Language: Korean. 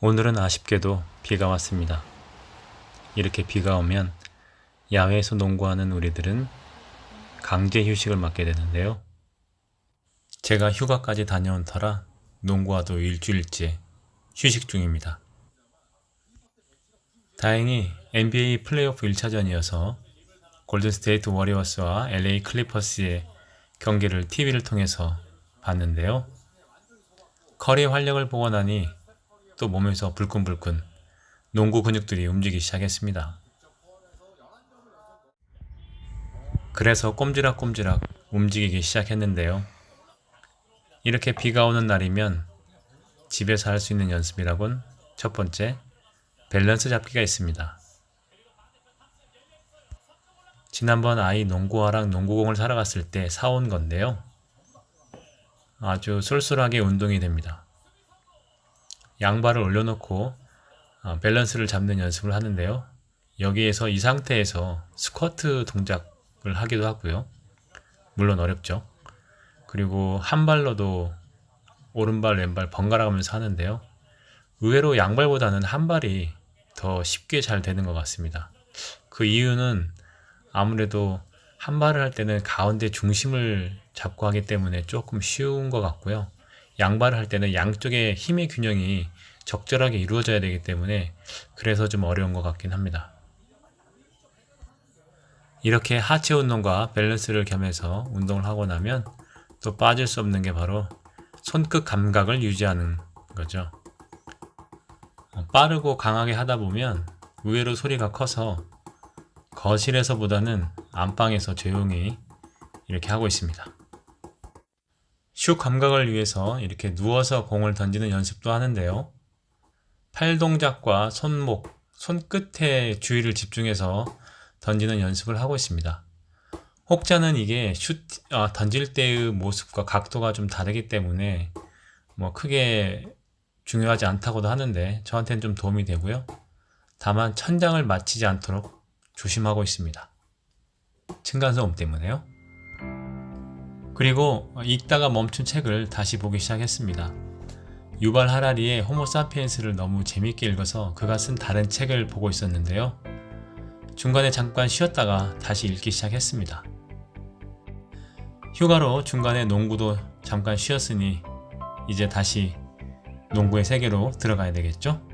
오늘은 아쉽게도 비가 왔습니다. 이렇게 비가 오면 야외에서 농구하는 우리들은 강제 휴식을 맞게 되는데요. 제가 휴가까지 다녀온 터라 농구와도 일주일째 휴식 중입니다. 다행히 NBA 플레이오프 1차전이어서 골든스테이트 워리어스와 LA 클리퍼스의 경기를 TV를 통해서 봤는데요. 커리의 활력을 보고 나니 또 몸에서 불끈불끈 농구 근육들이 움직이기 시작했습니다. 그래서 꼼지락꼼지락 움직이기 시작했는데요. 이렇게 비가 오는 날이면 집에서 할 수 있는 연습이라곤 첫 번째, 밸런스 잡기가 있습니다. 지난번 아이 농구화랑 농구공을 사러 갔을 때 사온 건데요. 아주 쏠쏠하게 운동이 됩니다. 양발을 올려놓고 어, 밸런스를 잡는 연습을 하는데요. 여기에서 이 상태에서 스쿼트 동작을 하기도 하고요. 물론 어렵죠. 그리고 한 발로도 오른발 왼발 번갈아 가면서 하는데요. 의외로 양발보다는 한 발이 더 쉽게 잘 되는 것 같습니다. 그 이유는 아무래도 한 발을 할 때는 가운데 중심을 잡고 하기 때문에 조금 쉬운 것 같고요. 양발을 할 때는 양쪽의 힘의 균형이 적절하게 이루어져야 되기 때문에 그래서 좀 어려운 것 같긴 합니다. 이렇게 하체 운동과 밸런스를 겸해서 운동을 하고 나면 또 빠질 수 없는 게 바로 손끝 감각을 유지하는 거죠. 어, 빠르고 강하게 하다 보면 의외로 소리가 커서 거실에서보다는 안방에서 조용히 이렇게 하고 있습니다. 슛 감각을 위해서 이렇게 누워서 공을 던지는 연습도 하는데요. 팔 동작과 손목, 손끝에 주의를 집중해서 던지는 연습을 하고 있습니다. 혹자는 이게 슛 아, 던질 때의 모습과 각도가 좀 다르기 때문에 뭐 크게 중요하지 않다고도 하는데 저한테는 좀 도움이 되고요. 다만 천장을 맞히지 않도록 조심하고 있습니다. 층간소음 때문에요. 그리고 읽다가 멈춘 책을 다시 보기 시작했습니다. 유발 하라리의 호모 사피엔스를 너무 재밌게 읽어서 그가 쓴 다른 책을 보고 있었는데요. 중간에 잠깐 쉬었다가 다시 읽기 시작했습니다. 휴가로 중간에 농구도 잠깐 쉬었으니 이제 다시 농구의 세계로 들어가야 되겠죠?